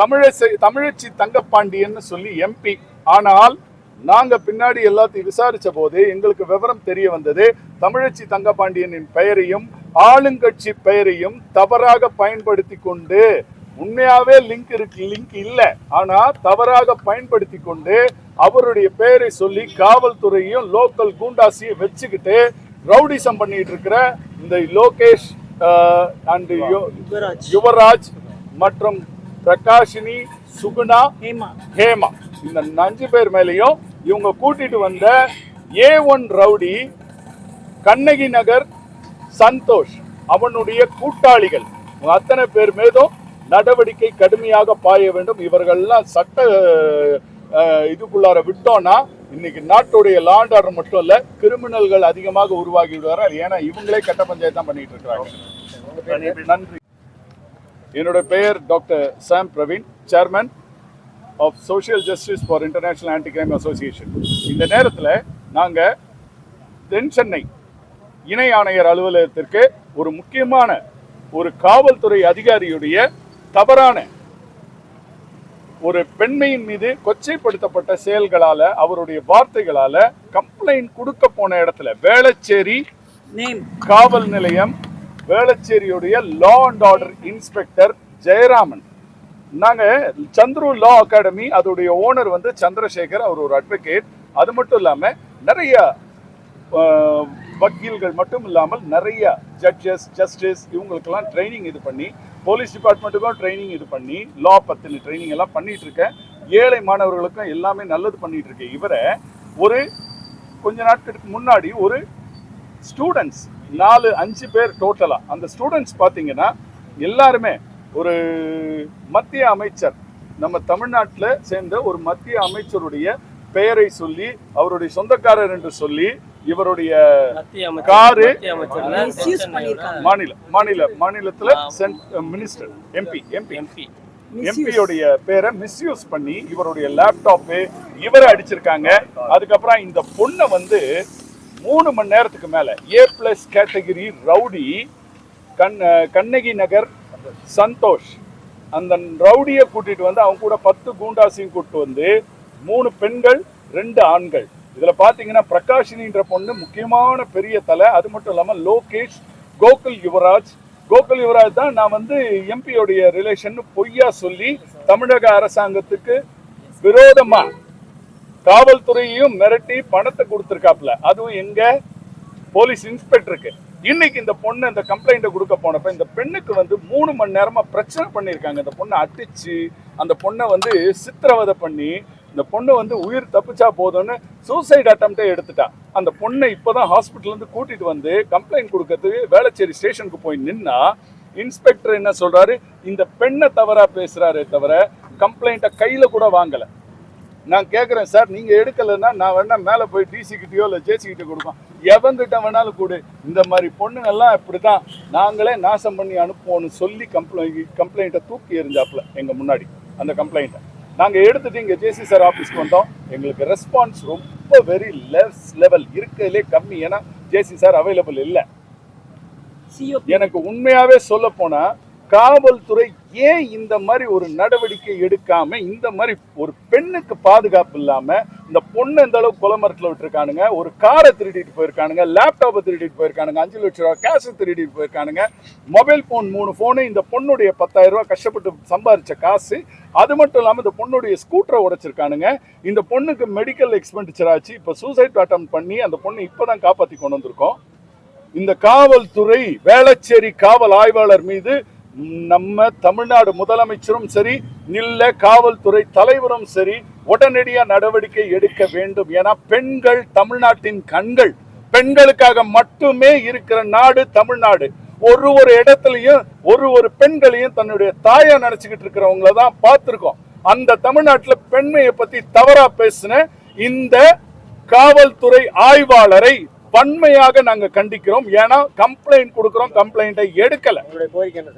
தமிழசை தமிழச்சி தங்கப்பாண்டியன்னு சொல்லி எம்பி ஆனால் நாங்க பின்னாடி எல்லாத்தையும் விசாரிச்ச போது எங்களுக்கு விவரம் தெரிய வந்தது. தமிழச்சி தங்கப்பாண்டியனின் பெயரையும் ஆளுங்கட்சி பெயரையும் தவறாக பயன்படுத்தி கொண்டு உண்மையாவே லிங்க் இருக்கு லிங்க் இல்ல. ஆனா தவறாக பயன்படுத்தி கொண்டு அவருடைய பெயரை சொல்லி காவல்துறையும் லோக்கல் கூண்டாசியும் வச்சுக்கிட்டு ரவுடிசம் பண்ணிட்டு இருக்கிற இந்த லோகேஷ் அண்ட் யுவராஜ் மற்றும் பிரகாஷினி சுகுணா ஹேமா. ஹேமா. இந்த அஞ்சு பேர் மேலேயும் இவங்க கூட்டிட்டு வந்த A one rowdy Kannagi Nagar Santhosh அவனுடைய கூட்டாளிகள். அத்தனை பேர் மீதும் நடவடிக்கை கடுமையாக பாய வேண்டும். இவர்கள்லாம் சட்ட இதுக்குள்ளார விட்டோம்னா இன்னைக்கு நாட்டுடைய லாண்ட் ஆர்டர் மட்டும் இல்ல கிரிமினல்கள் அதிகமாக உருவாகி விடுவார்கள் ஏன்னா இவங்களே கட்ட பஞ்சாயத்து தான் பண்ணிட்டு இருக்காங்க நன்றி. என்னோட பெயர் doctor Sam Praveen chairman of social justice for international anti crime association இந்த நேரத்தில் நாங்கள் தென் சென்னை இணை ஆணையர் அலுவலகத்திற்கு ஒரு முக்கியமான ஒரு காவல்துறை அதிகாரியுடைய தவறான ஒரு பெண்மையின் மீது கொச்சைப்படுத்தப்பட்ட செயல்களால அவருடைய வார்த்தைகளால கம்ப்ளைண்ட் கொடுக்க போன இடத்துல வேளச்சேரி காவல் நிலையம் வேளச்சேரியுடைய law and order inspector Jayaraman. நாங்கள் சந்துரு லா அகாடமி அதோடைய ஓனர் வந்து சந்திரசேகர் அவர் ஒரு அட்வொகேட் அது மட்டும் இல்லாமல் நிறைய வக்கீல்கள் மட்டும் இல்லாமல் நிறைய ஜட்ஜஸ் ஜஸ்டிஸ் இவங்களுக்கெல்லாம் ட்ரைனிங் இது பண்ணி போலீஸ் டிபார்ட்மெண்ட்டுக்கும் ட்ரைனிங் இது பண்ணி லா பற்றின ட்ரைனிங் எல்லாம் பண்ணிட்டு இருக்கேன். ஏழை மாணவர்களுக்கும் எல்லாமே நல்லது பண்ணிட்டு இருக்கேன். இவரை ஒரு கொஞ்ச நாட்களுக்கு முன்னாடி ஒரு ஸ்டூடெண்ட்ஸ் நாலு அஞ்சு பேர் டோட்டலா அந்த ஸ்டூடெண்ட்ஸ் பார்த்தீங்கன்னா எல்லாருமே ஒரு மத்திய அமைச்சர். நம்ம தமிழ்நாட்டில் சேர்ந்த ஒரு மத்திய அமைச்சருடைய பெயரை சொல்லி அவருடைய சொந்தக்காரர் என்று சொல்லி இவருடைய காரு மாநில மாநில மாநிலத்துல cent minister MP MP MP எம்பியோடைய பேரை மிஸ்யூஸ் பண்ணி இவருடைய லேப்டாப்பு இவரை அடிச்சிருக்காங்க. அதுக்கப்புறம் இந்த பொண்ணை வந்து மூணு மணி நேரத்துக்கு மேலே ஏ பிளஸ் கேட்டகிரி ரவுடி கண் கண்ணகி நகர் சந்தோஷ். அந்த ரவுடியை கூட்டிட்டு வந்து அவங்க கூட பத்து கூண்டாசையும் கூட்டு வந்து மூணு பெண்கள் ரெண்டு ஆண்கள். இதில் பார்த்தீங்கன்னா பிரகாஷினின்ற பொண்ணு முக்கியமான பெரிய தலை. அது மட்டும் இல்லாமல் லோகேஷ் கோகுல் யுவராஜ். கோகுல் யுவராஜ் தான் நான் வந்து எம்பியோடைய ரிலேஷன் பொய்யா சொல்லி தமிழக அரசாங்கத்துக்கு விரோதமாக காவல்துறையையும் மிரட்டி பணத்தை கொடுத்துருக்காப்ல அதுவும் எங்க போலீஸ் இன்ஸ்பெக்டருக்கு. இன்னைக்கு இந்த பொண்ணு இந்த கம்ப்ளைண்ட்டை கொடுக்க போனப்ப இந்த பெண்ணுக்கு வந்து மூணு மணி நேரமா பிரச்சனை பண்ணியிருக்காங்க. இந்த பொண்ணை அடிச்சு அந்த பொண்ணை வந்து சித்திரவதை பண்ணி இந்த பொண்ணு வந்து உயிர் தப்பிச்சா போதும்னு சூசைட் அட்டம்ப்டே எடுத்துட்டா. அந்த பொண்ணை இப்போதான் ஹாஸ்பிட்டல்லேருந்து கூட்டிட்டு வந்து கம்ப்ளைண்ட் கொடுக்கறதுக்கு வேளச்சேரி ஸ்டேஷனுக்கு போய் நின்னா இன்ஸ்பெக்டர் என்ன சொல்றாரு? இந்த பெண்ணை தவறா பேசுறாரே தவிர கம்ப்ளைண்ட்டை கையில கூட வாங்கலை. நான் கேட்குறேன் சார் நீங்க எடுக்கலைன்னா நான் வேணா மேலே போய் டிசி கிட்டயோ இல்லை ஜேசி கிட்ட கொடுப்போம் எவங்கிட்ட வேணாலும் கொடு. இந்த மாதிரி பொண்ணுங்கெல்லாம் இப்படிதான் நாங்களே நாசம் பண்ணி அனுப்புவோம்னு சொல்லி கம்ப்ளைண்ட் கம்ப்ளைண்ட்டை தூக்கி எறிஞ்சாப்புல எங்க முன்னாடி அந்த கம்ப்ளைண்ட்டை நாங்க எடுத்துட்டு இங்க ஜேசி சார் ஆஃபீஸ்க்கு வந்தோம். எங்களுக்கு ரெஸ்பான்ஸ் ரொம்ப வெரி லெஸ் லெவல் இருக்கிறதுலே கம்மி. ஏன்னா ஜேசி சார் அவைலபிள் இல்லை. எனக்கு உண்மையாவே சொல்ல போனா காவல்துறை ஏன் இந்த மாதிரி ஒரு நடவடிக்கை எடுக்காம இந்த மாதிரி ஒரு பெண்ணுக்கு பாதுகாப்பு இல்லாம இந்த பொண்ணு இந்த அளவுக்கு கொலமரத்துல விட்டுருக்கானுங்க ஒரு காரை திருடிட்டு போயிருக்கானுங்க லேப்டாப்பை திருடிட்டு போயிருக்கானுங்க அஞ்சு லட்ச ரூபா கேஷை திருடிட்டு போயிருக்கானுங்க மொபைல் ஃபோன் மூணு ஃபோனு இந்த பொண்ணுடைய பத்தாயிரம் ரூபாய் கஷ்டப்பட்டு சம்பாதிச்ச காசு அது மட்டும் இல்லாமல் இந்த பொண்ணுடைய ஸ்கூட்டரை உடைச்சிருக்கானுங்க. இந்த பொண்ணுக்கு மெடிக்கல் எக்ஸ்பெண்டிச்சர் ஆச்சு இப்போ சூசைட் அட்டம் பண்ணி அந்த பொண்ணு இப்பதான் காப்பாற்றி கொண்டு வந்திருக்கோம். இந்த காவல்துறை வேளச்சேரி காவல் ஆய்வாளர் மீது நம்ம தமிழ்நாடு முதலமைச்சரும் சரி நில்ல காவல்துறை தலைவரும் சரி உடனடியா நடவடிக்கை எடுக்க வேண்டும். ஏன்னா பெண்கள் தமிழ்நாட்டின் கண்கள். பெண்களுக்காக மட்டுமே இருக்கிற நாடு தமிழ்நாடு. ஒரு ஒரு இடத்துலையும் ஒரு ஒரு பெண்களையும் தன்னுடைய தாயா நினைச்சுக்கிட்டு இருக்கிறவங்கள தான் பார்த்துருக்கோம். அந்த தமிழ்நாட்டில் பெண்மையை பத்தி தவறா பேசின இந்த காவல்துறை ஆய்வாளரை வன்மையாக நாங்க கண்டிக்கிறோம். ஏன்னா கம்ப்ளைண்ட் கொடுக்கிறோம் கம்ப்ளைண்ட்டை எடுக்கல. உங்களுடைய கோரிக்கை என்ன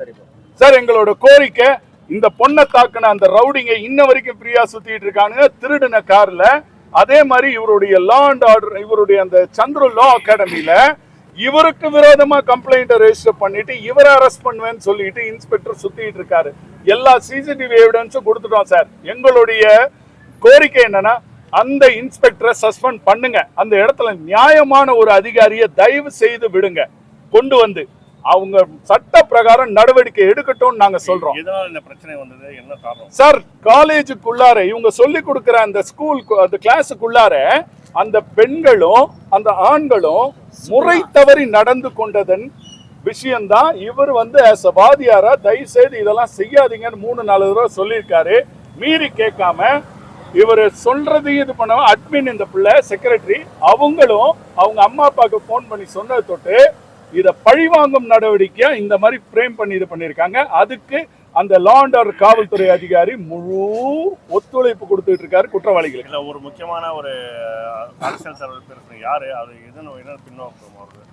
சார் எங்களோட கோரிக்கை இந்த பொண்ணை தாக்குன அந்த ரவுடிங்க இன்ன வரைக்கும் ஃப்ரீயா சுத்திட்டு இருக்கானுங்க திருடின கார்ல. அதே மாதிரி இவருடைய லா அண்ட் ஆர்டர் இவருடைய அந்த சந்திர லா அகாடமில இவருக்கு விரோதமா கம்ப்ளைண்ட்டை ரெஜிஸ்டர் பண்ணிட்டு இவரை அரெஸ்ட் பண்ணுவேன்னு சொல்லிட்டு இன்ஸ்பெக்டர் சுத்திட்டு இருக்காரு. எல்லா சிசிடிவி எவிடன்ஸும் கொடுத்துட்டோம் சார். எங்களுடைய கோரிக்கை என்னன்னா அந்த இன்ஸ்பெக்டரை சஸ்பெண்ட் பண்ணுங்க. அந்த இடத்துல நியாயமான ஒரு அதிகாரியை தயவு செய்து விடுங்க. கொண்டு வந்து அவங்க சட்ட பிரகாரம் நடவடிக்கை எடுக்கட்டும் நாங்க சொல்றோம். இந்த பிரச்சனை வந்தது? என்ன காரணம்? சார் காலேஜுக்குள்ளார இவங்க சொல்லி கொடுக்குற அந்த ஸ்கூல் அந்த கிளாஸுக்குள்ளார அந்த பெண்களும் அந்த ஆண்களும் முறை தவறி நடந்து கொண்டதன் விஷயம்தான் இவர் வந்து வாதியாரா தயவு செய்து இதெல்லாம் செய்யாதீங்கன்னு மூணு நாலு தடவை சொல்லியிருக்காரு. மீறி கேட்காம இவர் சொல்றதையும் இது பண்ண அட்மின் இந்த பிள்ளை செக்ரட்டரி அவங்களும் அவங்க அம்மா அப்பாவுக்கு ஃபோன் பண்ணி சொன்னதை தொட்டு இதை பழிவாங்கும் நடவடிக்கையா இந்த மாதிரி ஃப்ரேம் பண்ணி இது பண்ணியிருக்காங்க அதுக்கு அந்த லா அண்ட் ஆர்டர் காவல்துறை அதிகாரி முழு ஒத்துழைப்பு கொடுத்துட்டு இருக்காரு குற்றவாளிகளுக்கு. இதுல ஒரு முக்கியமான ஒரு அரசியல் தலைவர் யாரு? அது எதன் என்ன பின்னோக்கம் வருது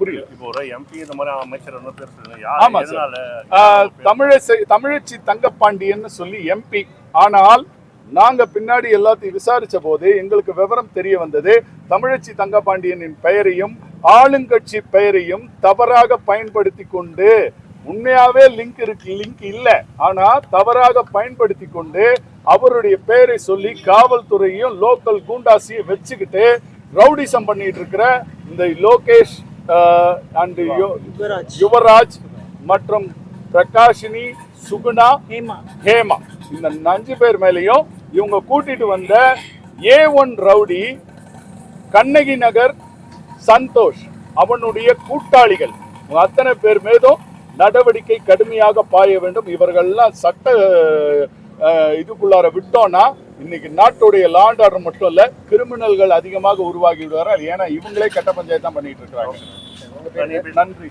புரியல. இப்போ ஒரு எம்பி இந்த மாதிரி அமைச்சர் வந்து பேசுறது ஆமா தமிழச்சி தங்கப்பாண்டியன்னு சொல்லி எம்பி ஆனால் நாங்க பின்னாடி எல்லாத்தையும் விசாரிச்ச போது எங்களுக்கு விவரம் தெரிய வந்தது. தமிழச்சி தங்கப்பாண்டியனின் பெயரையும் ஆளுங்கட்சி பெயரையும் தவறாக பயன்படுத்தி கொண்டு உண்மையாவே லிங்க் இருக்கு லிங்க் இல்ல. ஆனா தவறாக பயன்படுத்தி கொண்டு அவருடைய பெயரை சொல்லி காவல்துறையும் லோக்கல் கூண்டாசியும் வச்சுக்கிட்டு ரவுடிசம் பண்ணிட்டு இருக்கிற இந்த லோகேஷ் அண்ட் யுவராஜ். யுவராஜ் மற்றும் பிரகாஷினி சுகுணா ஹேமா. ஹேமா. இந்த அஞ்சு பேர் மேலேயும் இவங்க கூட்டிட்டு வந்த A one rowdy Kannagi Nagar Santhosh அவனுடைய கூட்டாளிகள். அத்தனை பேர் மீதும் நடவடிக்கை கடுமையாக பாய வேண்டும். இவர்கள்லாம் சட்ட இதுக்குள்ளார விட்டோம்னா இன்னைக்கு நாட்டுடைய லாண்ட் ஆர்டர் மட்டும் இல்ல கிரிமினல்கள் அதிகமாக உருவாகி விடுவார்கள். ஏன்னா இவங்களே கட்ட பஞ்சாயத்து தான் பண்ணிட்டு இருக்காங்க நன்றி.